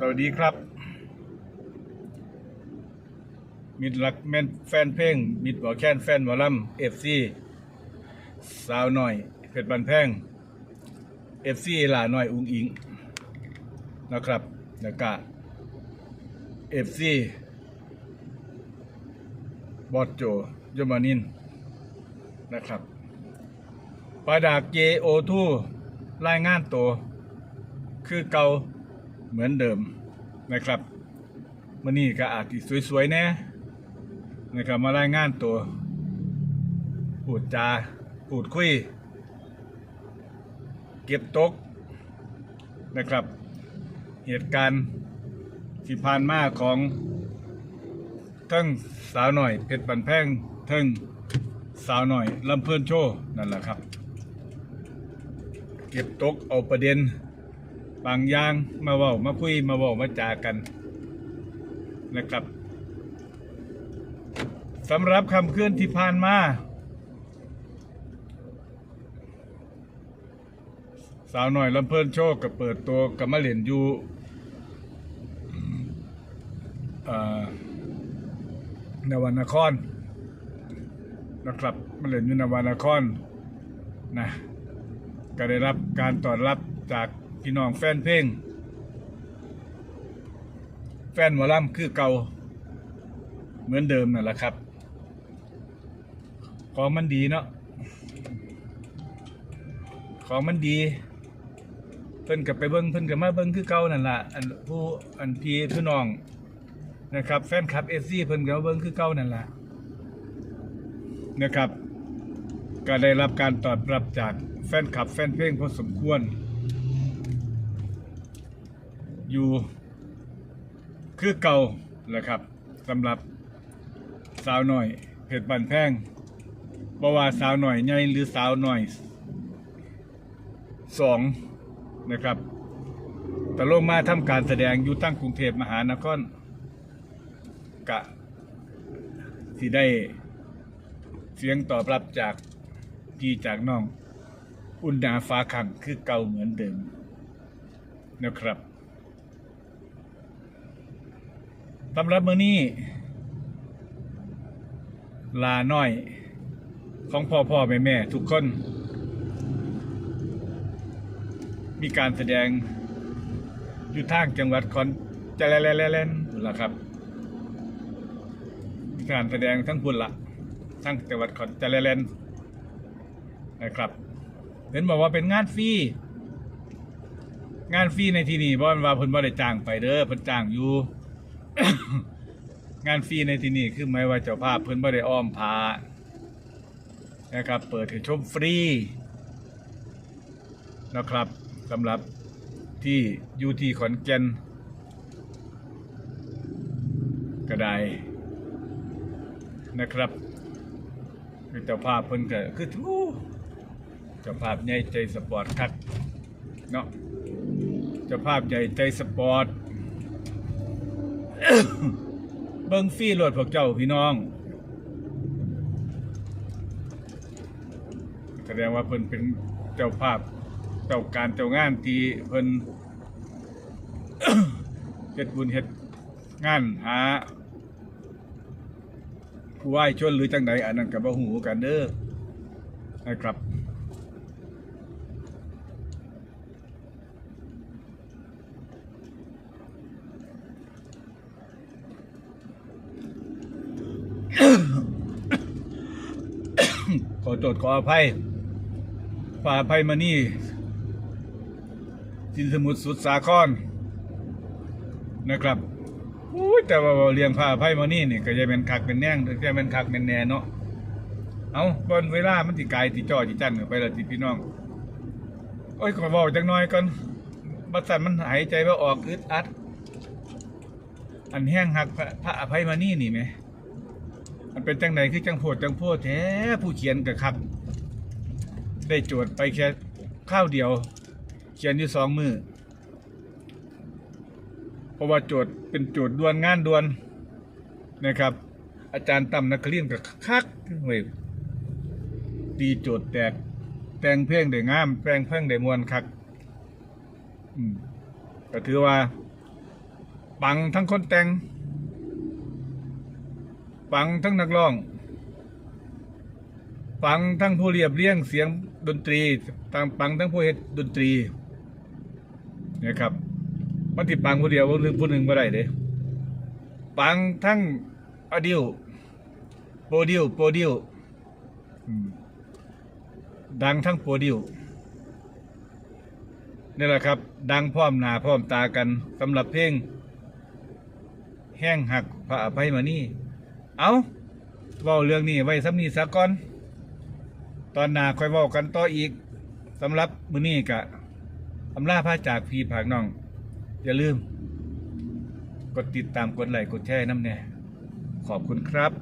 สวัสดีครับ มิดรักแม่นแฟนเพลง มิดบอแค้นแฟนหมอลำเอฟซีสาวหน่อยเพชรบันแพงเอฟซีหลาหน่อยอุ้งอิงนะครับแล้วก็เอฟซีบอดโจยมานินนะครับปลาดากเจโอทูรายงานตัว คือเก่าเหมือนเดิม นะครับมื่อนี้ก็อาจจะสวยๆแน่นะครับมารายงานตัวพูดจาพูดคุย เก็บตกนะครับ เหตุการณ์ที่ผ่านมาของทั้งสาวหน่อยเพชรบันแพงทั้งสาวหน่อยลำเพื่อนโชว์นั่นแหละครับ เก็บตกเอาประเด็น บางอย่างมาเว้ามาคุยมาเว้ามาจากันนะครับสำหรับคำเคลื่อนที่ผ่านมาสาวหน่อยลำเพลินโชคกับเปิดตัวกับมาเล่นอยู่เอ่อนวนครนะครับมาเล่นอยู่นวนครนะก็ได้รับการต้อนรับจาก พี่น้องแฟนเพลง แฟนหมอลำคือเก่าเหมือนเดิมนั่นแหละครับของมันดีเนาะของมันดี เพิ่นกับไปเบิ้งเพิ่นกับมาเบิ้งคือเก่านั่นล่ะอันผู้อันพี่พี่น้องนะครับแฟนคลับเอซี่เพิ่นกับมาเบิ้งคือเก่านั่นล่ะนะครับ ก็ได้รับการตอบรับจากแฟนคลับแฟนเพลงพอสมควร อยู่คือเก่าแหละครับสำหรับสาวหน่อยเพชรบันแพงบว่าสาวหน่อยใหญ่หรือสาวหน่อยสองนะครับต่ลงมาทำการแสดงอยู่ตั้งกรุงเทพมหานครกะที่ได้เสียงตอบรับจากพี่จากน้อง อุ่นหนาฟ้าขังคือเก่าเหมือนเดิมนะครับ สำหรับมื้อนี้ ลาน้อย ของพ่อพ่อแม่แม่ทุกคน มีการแสดงอยู่ทางจังหวัดคอนจะแลแลแลแลนพุ่นละครับ มีการแสดงทั้งพุ่นละทั้งจังหวัดคอนจะแลแลนนะครับเห็นบอกว่าเป็นงานฟรีงานฟรีในที่นี้บ่ว่าเพิ่นบ่ได้จ้างไปเด้อเพิ่นจ้างอยู่ งานฟรีในที่นี่คือไม่ว่าเจ้าภาพเพิ่นบ่ได้อ้อมพานะครับเปิดให้ชมฟรีนะครับสำหรับที่ยูทีขอนแก่นก็ได้นะครับคือเจ้าภาพเพิ่นก็คือทูเจ้าภาพใหญ่ใจสปอร์ตคักเนาะเจ้าภาพใหญ่ใจสปอร์ต เบิ้งฟรีรถพวกเจ้าพี่น้อง แสดงว่าเพิ่นเป็นเจ้าภาพเจ้าการเจ้างานที่เพิ่นเฮ็ดบุญเฮ็ดงานหาผู้ไหว้ชนหรือจังใดอันนั้นก็บ่ฮู้กันเด้อนะครับ ขอโทษขออภัยฝ่าอภัยมานี่สินสมุทรสุดสาครนะครับอุ้ยแต่ว่าเรียงผ้าอภัยมานี่นี่ก็จะเป็นคักเป็นแน่งจะเป็นคักเป็นแน่เนาะเอาบนเวลามันติกายติจ่อติจันไปละติพี่น้องโอ้ยขอบอกจังน้อยก่อนบัสันมันหายใจว่าออกอึดอัด อันแห้งหักพระพระอภัยมานี่นี่ไหม มันเป็นจังไหนคือจังโพดจังโพดแท้ผู้เขียนกับครับ ได้โจทย์ไปแค่ข้าวเดียว เขียนอยู่สองมือเพราะว่าโจทย์เป็นโจทย์ด่วนงานด่วนนะครับ อาจารย์ตั้มนักเรียนกับคักเว้ยตีโจทย์แตกแต่งเพลงได้งามแต่งเพลงได้มวนคักก็ถือว่าปังทั้งคนแต่ง ปังทั้งนักร้องปังทั้งผู้เรียบเรียงเสียงดนตรีตังปังทั้งผู้เฮ็ดดนตรีนะครับมันติปังผู้เดียวผู้หนึ่งผู้หนึ่งบ่ได้เด้ปังทั้งอดิวโปรดิวโปรดิวดังทั้งโปรดิวนี่แหละครับ ดังพร้อมหน้าพร้อมตากันสำหรับเพลงแห้งหักพระอภัยมานี่ เอาเว้าเรื่องนี้ไว้สำนีสะก่อน ตอนหน้าค่อยเว้ากันต่ออีกสำหรับมื้อนี้กะอำลาพาจากพี่ผากน้อง อย่าลืม กดติดตามกดไลค์กดแชร์น้ำแน่ขอบคุณครับ